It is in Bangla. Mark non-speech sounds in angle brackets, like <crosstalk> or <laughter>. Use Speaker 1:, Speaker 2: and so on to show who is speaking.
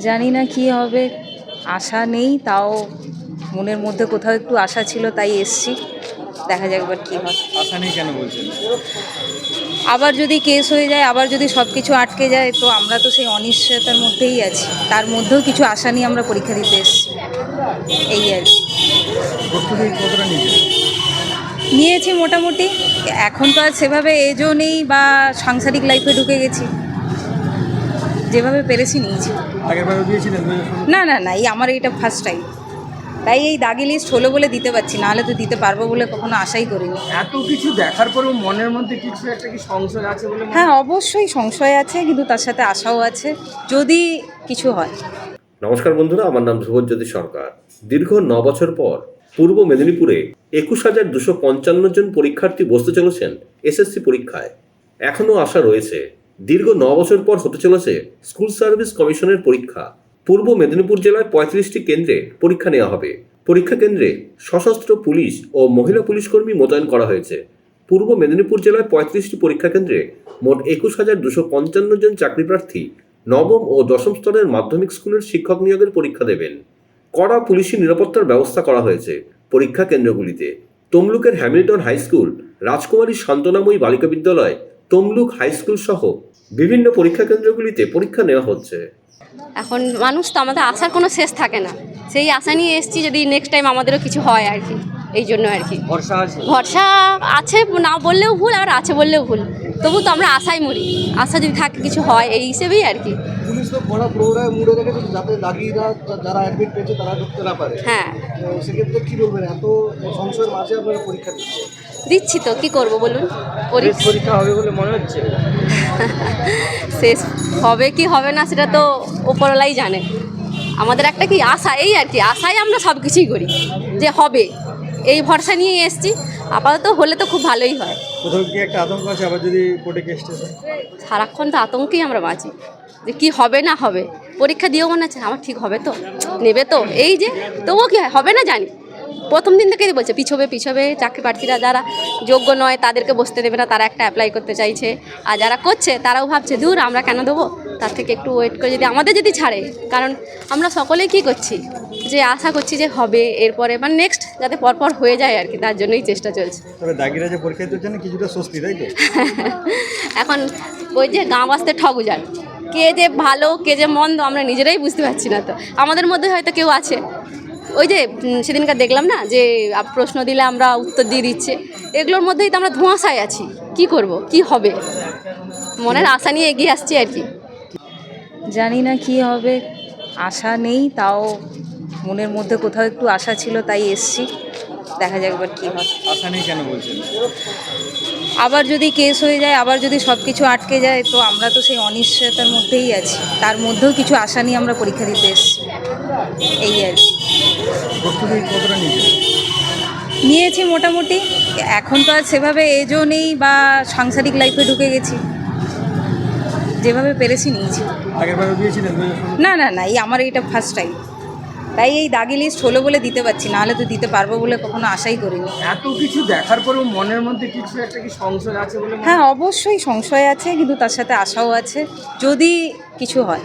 Speaker 1: জানি না কি হবে আশা নেই তাও মনের মধ্যে কোথাও একটু আশা ছিল তাই এসছি। দেখা যাক এবার কী হয়।
Speaker 2: আশা নেই কেন বলছেন?
Speaker 1: আবার যদি কেস হয়ে যায় আবার যদি সব কিছু আটকে যায় তো আমরা তো সেই অনিশ্চয়তার মধ্যেই আছি। তার মধ্যেও কিছু আশা নিয়ে আমরা পরীক্ষা দিতে এসছি। এই আর কি।
Speaker 2: নিয়েছি
Speaker 1: মোটামুটি। এখন তো আর সেভাবে এজও নেই বা সাংসারিক লাইফে ঢুকে গেছি। যেভাবে পেরেছি নিয়েছি। না না না এই আমার এইটা ফার্স্ট টাইম তাই এই দাগি লিস্ট হলো বলে দিতে পারছি নাহলে তো দিতে পারব বলে কখনো আশাই করিনি।
Speaker 2: এত কিছু দেখার পরেও মনের মধ্যে কিছু একটা কি সংশয় আছে বলে
Speaker 1: হ্যাঁ অবশ্যই সংশয় আছে কিন্তু তার সাথে আশাও আছে যদি কিছু হয়।
Speaker 3: নমস্কার বন্ধুরা আমার নাম ধ্রুবজ্যোতি সরকার। দীর্ঘ ন বছর পর পূর্ব মেদিনীপুরে একুশ হাজার দুশো পঞ্চান্ন জন পরীক্ষার্থী বসতে চলেছেন এসএসসি পরীক্ষায়। এখনও আশা রয়েছে দীর্ঘ ন বছর পর হতে চলেছে স্কুল সার্ভিস কমিশনের পরীক্ষা। পূর্ব মেদিনীপুর জেলায় পঁয়ত্রিশটি কেন্দ্রে পরীক্ষা নেওয়া হবে। পরীক্ষা কেন্দ্রে সশস্ত্র পুলিশ ও মহিলা পুলিশ কর্মী মোতায়েন করা হয়েছে। পূর্ব মেদিনীপুর জেলায় পঁয়ত্রিশটি পরীক্ষা কেন্দ্রে মোট একুশ হাজার দুশো পঞ্চান্ন জন চাকরি প্রার্থী নবম ও দশম স্তরের মাধ্যমিক স্কুলের শিক্ষক নিয়োগের পরীক্ষা দেবেন। কড়া পুলিশি নিরাপত্তার ব্যবস্থা করা হয়েছে পরীক্ষা কেন্দ্রগুলিতে। তমলুকের হ্যামিল্টন হাই স্কুল, রাজকুমারী শান্তনাময়ী বালিকা বিদ্যালয় তমলুক হাই স্কুল সহ বিভিন্ন পরীক্ষা কেন্দ্রগুলিতে পরীক্ষা নেওয়া হচ্ছে।
Speaker 4: এখন মানুষ তো আমাদের আশার কোনো শেষ থাকে না। সেই আশা নিয়ে এসেছি যদি নেক্সট টাইম আমাদেরও কিছু হয় আর কি এই জন্য আর কি।
Speaker 2: ভরসা আছে?
Speaker 4: ভরসা আছে না বললেও ভুল আর আছে বললেও ভুল। তবু তো আমরা আশায় মরি। আশা যদি থাকে কিছু হয় এই হিসেবেই আর কি।
Speaker 5: পুলিশ তো বড় প্রোগ্রাম মুড়ে রেখেছে যাতে দাগিরা যারা অ্যাডমিট পেয়েছে তারা ঢুকতে না পারে।
Speaker 4: হ্যাঁ।
Speaker 5: সেক্ষেত্রে কী বলবেন? এত সংশয়ের মাঝে আপনারা পরীক্ষা দিচ্ছেন।
Speaker 4: দিচ্ছি তো কি করব বলুন? পরীক্ষা
Speaker 2: হবে বলে মনে হচ্ছে। <laughs>
Speaker 4: শেষ হবে কি হবে না সেটা তো ওপরলাই জানে। আমাদের একটা কি আশা এই আর কি আশায় আমরা সব কিছুই করি যে হবে। এই ভরসা নিয়ে এসছি। আপাতত হলে তো খুব ভালোই হয়।
Speaker 2: কোথাও কি একটা আতঙ্ক আছে? আবার যদি কোর্টে কেসটা
Speaker 4: সারাক্ষণ তো আতঙ্কেই আমরা বাঁচি। যে কি হবে না হবে? পরীক্ষা দিয়েও মনে আছে আমার ঠিক হবে তো? নেবে তো? এই যে তবুও কি হয়? হবে না জানি। প্রথম দিন থেকেই বলছে পিছবে পিছবে চাকরি প্রার্থীরা যারা যোগ্য নয় তাদেরকে বসতে দেবে না তারা একটা অ্যাপ্লাই করতে চাইছে। আর যারা করছে তারাও ভাবছে দূর আমরা কেন দেবো? তার থেকে একটু ওয়েট করে যদি আমাদের যদি ছাড়ে কারণ আমরা সকলেই কি করছি? যে আশা করছি যে হবে এরপরে মানে নেক্সট যাতে পরপর হয়ে যায় আর কি তার জন্যই চেষ্টা চলছে।
Speaker 2: তবে দাগিরা যে পরীক্ষা দিতে জন্য কিছুটা স্বস্তি তাই তো? <laughs>
Speaker 4: এখন ওই যে গাঁ বাঁচতে ঠগ উজান কে যে ভালো কে যে মন্দ আমরা নিজেরাই বুঝতে পারছি না তো। আমাদের মধ্যে হয়তো কেউ আছে ওই যে সেদিনকার দেখলাম না যে প্রশ্ন দিলে আমরা উত্তর দিয়ে দিচ্ছে। এগুলোর মধ্যেই তো আমরা ধোঁয়াশায় আছি। কি করব? কি হবে? মনের আশা নিয়ে এগিয়ে আসছি আর কি।
Speaker 1: জানি না কি হবে। আশা নেই তাও মনের মধ্যে কোথাও একটু আশা ছিল তাই এসছি। দেখা যাক এবার কী হয়।
Speaker 2: আশা নেই কেন বলছেন?
Speaker 1: আবার যদি কেস হয়ে যায় আবার যদি সব কিছু আটকে যায় তো আমরা তো সেই অনিশ্চয়তার মধ্যেই আছি। তার মধ্যেও কিছু আশা নিয়ে আমরা পরীক্ষা দিতে এসছি। এই আর কি।
Speaker 2: প্রস্তুতি কতটা নিয়েছে?
Speaker 1: নিয়েছি মোটামুটি। এখন তো আর সেভাবে এজও নেই বা সাংসারিক লাইফে ঢুকে গেছি। যেভাবে পেরেছি নিয়েছি। না না না এই আমার এইটা ফার্স্ট টাইম তাই এই দাগি লিস্ট হলো বলে দিতে পারছি নাহলে তো দিতে পারব বলে কখনো আশাই করিনি।
Speaker 2: এত কিছু দেখার পরেও মনের মধ্যে কিছু একটা কি সংশয় আছে বলে
Speaker 1: হ্যাঁ? অবশ্যই সংশয় আছে কিন্তু তার সাথে আশাও আছে যদি কিছু হয়।